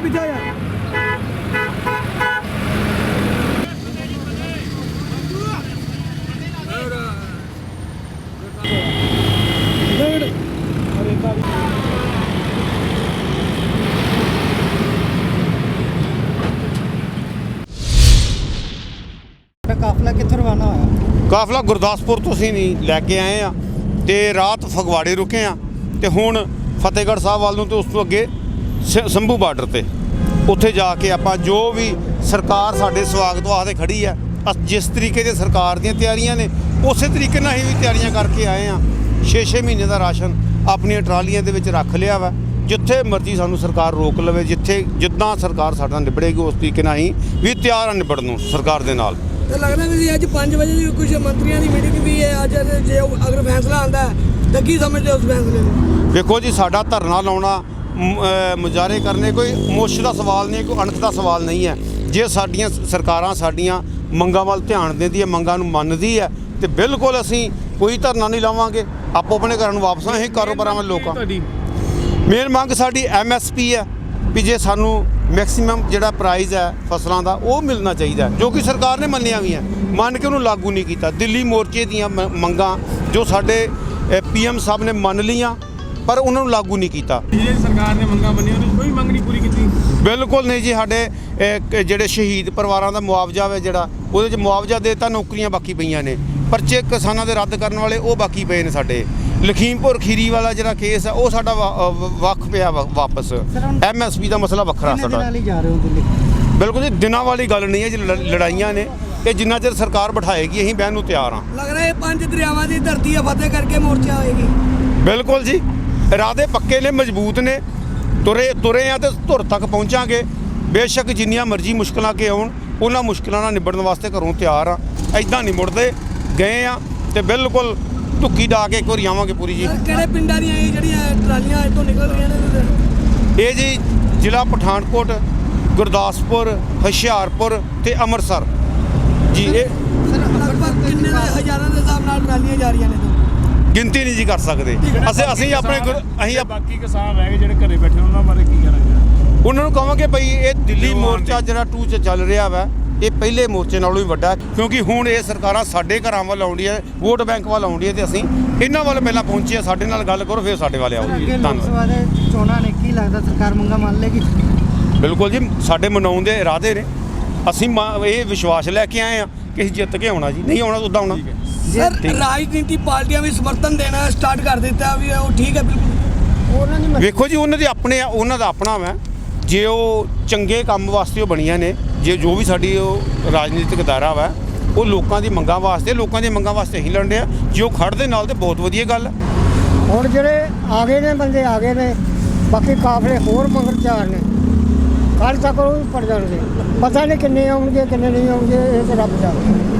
ਥੋੜੀ ਪਿੱਛੇ ਕਾਫਲਾ ਕਿੱਥੋਂ ਰਵਾਨਾ ਹੋਇਆ? ਕਾਫਲਾ ਗੁਰਦਾਸਪੁਰ ਤੋਂ ਅਸੀਂ ਨਹੀਂ ਲੈ ਕੇ ਆਏ ਆ ਤੇ ਰਾਤ ਫਗਵਾੜੇ ਰੁਕੇ ਆ ਤੇ ਹੁਣ ਫਤਿਹਗੜ੍ਹ ਸਾਹਿਬ ਵੱਲ ਨੂੰ ਤੇ ਉਸ ਤੋਂ ਅੱਗੇ ਸੰਭੂ ਬਾਰਡਰ ਤੇ। ਉੱਥੇ ਜਾ ਕੇ ਆਪਾਂ ਜੋ ਵੀ ਸਰਕਾਰ ਸਾਡੇ ਸਵਾਗਤ ਵਾਸਤੇ ਖੜੀ ਆ ਜਿਸ ਤਰੀਕੇ ਦੇ ਸਰਕਾਰ ਦੀਆਂ ਤਿਆਰੀਆਂ ਨੇ ਉਸੇ ਤਰੀਕੇ ਨਾਲ ਹੀ ਵੀ ਤਿਆਰੀਆਂ ਕਰਕੇ ਆਏ ਆ 6-6 ਮਹੀਨੇ ਦਾ ਰਾਸ਼ਨ ਆਪਣੀਆਂ ਟਰਾਲੀਆਂ ਦੇ ਵਿੱਚ ਰੱਖ ਲਿਆ ਵਾ। ਜਿੱਥੇ ਮਰਜ਼ੀ ਸਾਨੂੰ ਸਰਕਾਰ ਰੋਕ ਲਵੇ ਜਿੱਥੇ ਜਿੱਦਾਂ ਸਰਕਾਰ ਸਾਡਾ ਨਿਬੜੇਗੀ ਉਸ ਤਰੀਕੇ ਨਾਲ ਹੀ ਵੀ ਤਿਆਰ ਆ ਨਿਬੜਨ ਨੂੰ ਸਰਕਾਰ ਦੇ ਨਾਲ। ਤੇ ਲੱਗਦਾ ਵੀ ਅੱਜ 5 ਵਜੇ ਦੀ ਕੁਝ ਮੰਤਰੀਆਂ ਦੀ ਮੀਟਿੰਗ ਵੀ ਹੈ ਅੱਜ ਜੇ ਅਗਰ ਫੈਸਲਾ ਆਂਦਾ ਤਾਂ ਕੀ ਸਮਝਦੇ ਉਸ ਫੈਸਲੇ ਨੂੰ? ਵੇਖੋ ਜੀ ਸਾਡਾ ਧਰਨਾ ਲਾਉਣਾ ਮੁਜ਼ਾਹਰੇ ਕਰਨੇ ਕੋਈ ਮੁੱਛ ਦਾ ਸਵਾਲ ਨਹੀਂ ਕੋਈ ਅਣਖ ਦਾ ਸਵਾਲ ਨਹੀਂ ਹੈ। ਜੇ ਸਾਡੀਆਂ ਸਰਕਾਰਾਂ ਸਾਡੀਆਂ ਮੰਗਾਂ ਵੱਲ ਧਿਆਨ ਦਿੰਦੀ ਹੈ ਮੰਗਾਂ ਨੂੰ ਮੰਨਦੀ ਹੈ ਤੇ ਬਿਲਕੁਲ ਅਸੀਂ ਕੋਈ ਧਰਨਾ ਨਹੀਂ ਲਾਵਾਂਗੇ। ਆਪੋ ਆਪਣੇ ਘਰਾਂ ਨੂੰ ਵਾਪਸ ਅਸੀਂ ਕਾਰੋਬਾਰਾਂ ਵੱਲ ਲੋਕਾਂ ਮੇਨ ਮੰਗ ਸਾਡੀ ਐਮਐਸਪੀ ਹੈ ਵੀ ਜੇ ਸਾਨੂੰ ਮੈਕਸਿਮਮ ਜਿਹੜਾ ਪ੍ਰਾਈਸ ਹੈ ਫਸਲਾਂ ਦਾ ਉਹ ਮਿਲਣਾ ਚਾਹੀਦਾ ਜੋ ਕਿ ਸਰਕਾਰ ਨੇ ਮੰਨਿਆ ਵੀ ਹੈ ਮੰਨ ਕੇ ਉਹਨੂੰ ਲਾਗੂ ਨਹੀਂ ਕੀਤਾ। ਦਿੱਲੀ ਮੋਰਚੇ ਦੀਆਂ ਮੰਗਾਂ ਜੋ ਸਾਡੇ ਪੀਐਮ ਸਾਹਿਬ ਨੇ ਮੰਨ ਲਈਆਂ ਪਰ ਉਹਨਾਂ ਨੂੰ ਲਾਗੂ ਨਹੀਂ ਕੀਤਾ। ਜਿਹੜੀ ਸਰਕਾਰ ਨੇ ਮੰਗਾਂ ਮੰਨੀਆਂ ਉਹਦੀ ਕੋਈ ਮੰਗ ਨਹੀਂ ਪੂਰੀ ਕੀਤੀ। ਬਿਲਕੁਲ ਨਹੀਂ ਜੀ ਸਾਡੇ ਜਿਹੜੇ ਸ਼ਹੀਦ ਪਰਿਵਾਰਾਂ ਦਾ ਮੁਆਵਜ਼ਾ ਹੈ ਜਿਹੜਾ ਉਹਦੇ 'ਚ ਮੁਆਵਜ਼ਾ ਦੇਤਾ ਨੌਕਰੀਆਂ ਬਾਕੀ ਪਈਆਂ ਨੇ ਪਰਚੇ ਕਿਸਾਨਾਂ ਦੇ ਰੱਦ ਕਰਨ ਵਾਲੇ ਉਹ ਬਾਕੀ ਪਏ ਨੇ ਸਾਡੇ। ਲਖੀਮਪੁਰ ਖੀਰੀ ਵਾਲਾ ਜਿਹੜਾ ਕੇਸ ਹੈ ਉਹ ਸਾਡਾ ਵੱਖ ਪਿਆ ਵਾਪਸ। ਐਮਐਸਪੀ ਦਾ ਮਸਲਾ ਵੱਖਰਾ ਸਾਡਾ। ਬਿਲਕੁਲ ਜੀ ਦਿਨਾਂ ਵਾਲੀ ਗੱਲ ਨਹੀਂ ਹੈ ਜੀ ਲੜ- ਲੜਾਈਆਂ ਨੇ ਇਹ ਜਿੰਨਾ ਚਿਰ ਸਰਕਾਰ ਬਿਠਾਏਗੀ ਅਸੀਂ ਬਹਿਣ ਨੂੰ ਤਿਆਰ ਹਾਂ। ਲੱਗ ਰਿਹਾ ਇਹ ਪੰਜ ਦਰਿਆਵਾਂ ਦੀ ਧਰਤੀ ਆ ਫਤਿਹ ਕਰਕੇ ਮੋਰਚਾ ਹੋਏਗੀ। ਬਿਲਕੁਲ ਜੀ। ਇਰਾਦੇ ਪੱਕੇ ਨੇ ਮਜ਼ਬੂਤ ਨੇ। ਤੁਰੇ ਤੁਰੇ ਆ ਤੇ ਧੁਰ ਤੱਕ ਪਹੁੰਚਾਂਗੇ। ਬੇਸ਼ੱਕ ਜਿੰਨੀਆਂ ਮਰਜ਼ੀ ਮੁਸ਼ਕਲਾਂ ਕੇ ਆਉਣ ਉਹਨਾਂ ਮੁਸ਼ਕਲਾਂ ਨਾਲ ਨਿਬੜਨ ਵਾਸਤੇ ਘਰੋਂ ਤਿਆਰ ਆ। ਐਦਾਂ ਨਹੀਂ ਮੁੜਦੇ। ਗਏ ਆ ਤੇ ਬਿਲਕੁਲ ਧੁੱਕੀ ਡਾ ਕੇ ਇੱਕ ਵਾਰੀ ਆਵਾਂਗੇ ਪੂਰੀ ਜੀ। ਕਿਹੜੇ ਪਿੰਡਾਂ ਦੀਆਂ ਇਹ ਜਿਹੜੀਆਂ ਟਰਾਲੀਆਂ ਇੱਥੋਂ ਨਿਕਲ ਰਹੀਆਂ ਨੇ ਇਹ ਜੀ ਜ਼ਿਲ੍ਹਾ ਪਠਾਨਕੋਟ ਗੁਰਦਾਸਪੁਰ ਹੁਸ਼ਿਆਰਪੁਰ ਤੇ ਅੰਮ੍ਰਿਤਸਰ। ਜੀ ਇਹ ਕਿੰਨੇ ਹਜ਼ਾਰਾਂ ਦੇ ਹਿਸਾਬ ਨਾਲ ਟਰਾਲੀਆਂ ਜਾ ਰਹੀਆਂ ਨੇ ਗਿਣਤੀ ਨਹੀਂ ਜੀ ਕਰ ਸਕਦੇ। ਅਸੀਂ ਅਸੀਂ ਆਪਣੇ ਅਸੀਂ ਬਾਕੀ ਕਿਸਾਨ ਰਹਿ ਗਏ ਜਿਹੜੇ ਘਰੇ ਬੈਠੇ ਉਹਨਾਂ ਬਾਰੇ ਕੀ ਕਰਾਂਗੇ ਉਹਨਾਂ ਨੂੰ ਕਹਾਂਗੇ ਭਈ ਇਹ ਦਿੱਲੀ ਮੋਰਚਾ ਜਿਹੜਾ 2 ਚ ਚੱਲ ਰਿਹਾ ਵਾ ਇਹ ਪਹਿਲੇ ਮੋਰਚੇ ਨਾਲੋਂ ਵੀ ਵੱਡਾ ਹੈ, ਕਿਉਂਕਿ ਹੁਣ ਇਹ ਸਰਕਾਰਾਂ ਸਾਡੇ ਘਰਾਂ ਵੱਲ ਆਉਂਦੀਆਂ ਵੋਟ ਬੈਂਕ ਵੱਲ ਆਉਂਦੀਆਂ ਤੇ ਅਸੀਂ ਇਹਨਾਂ ਵੱਲ ਪਹਿਲਾਂ ਪਹੁੰਚੇ ਆ ਸਾਡੇ ਨਾਲ ਗੱਲ ਕਰੋ ਫਿਰ ਸਾਡੇ ਵੱਲ ਆਓ ਧੰਨਵਾਦ। ਚੋਣਾਂ ਨੇ ਕੀ ਲੱਗਦਾ ਸਰਕਾਰ ਮੰਗਾ ਮੰਨ ਲੇਗੀ? ਬਿਲਕੁਲ ਜੀ ਸਾਡੇ ਮਨਾਉਣ ਦੇ ਇਰਾਦੇ ਨੇ। ਅਸੀਂ ਇਹ ਵਿਸ਼ਵਾਸ ਲੈ ਕੇ ਆਏ ਆ ਕਿ ਅਸੀਂ ਜਿੱਤ ਕੇ ਆਉਣਾ ਜੀ। ਨਹੀਂ ਆਉਣਾ ਤਾਂ ਉਦਾਂ ਆਉਣਾ। ਸਰ। ਰਾਜਨੀਤੀ ਪਾਰਟੀਆਂ ਵੀ ਸਮਰਥਨ ਦੇਣਾ ਸਟਾਰਟ ਕਰ ਦਿੱਤਾ ਵੀ ਉਹ ਠੀਕ ਹੈ ਬਿਲਕੁਲ। ਉਹਨਾਂ ਦੀ ਵੇਖੋ ਜੀ ਉਹਨਾਂ ਦੇ ਆਪਣੇ ਉਹਨਾਂ ਦਾ ਆਪਣਾ ਵਾ। ਜੇ ਉਹ ਚੰਗੇ ਕੰਮ ਵਾਸਤੇ ਉਹ ਬਣੀਆਂ ਨੇ ਜੇ ਜੋ ਵੀ ਸਾਡੀ ਉਹ ਰਾਜਨੀਤਿਕ ਦਾਇਰਾ ਵਾ ਉਹ ਲੋਕਾਂ ਦੀ ਮੰਗਾਂ ਵਾਸਤੇ ਲੋਕਾਂ ਦੀਆਂ ਮੰਗਾਂ ਵਾਸਤੇ ਹੀ ਲੜਦੇ ਆ। ਜੇ ਉਹ ਖੜਦੇ ਨਾਲ ਤੇ ਬਹੁਤ ਵਧੀਆ ਗੱਲ ਹੈ ਹੁਣ ਜਿਹੜੇ ਆ ਗਏ ਨੇ ਬੰਦੇ ਆ ਗਏ ਨੇ। ਬਾਕੀ ਕਾਫਲੇ ਹੋਰ ਮਗਰ ਚਾਰ ਨੇ। ਕੱਲ ਤੱਕ ਉਹ ਵੀ ਪੜ ਜਾਣਗੇ। ਪਤਾ ਨਹੀਂ ਕਿੰਨੇ ਆਉਣਗੇ ਕਿੰਨੇ ਨਹੀਂ ਆਉਣਗੇ ਇਹ ਤਾਂ ਰੱਬ ਜਾਣਦਾ।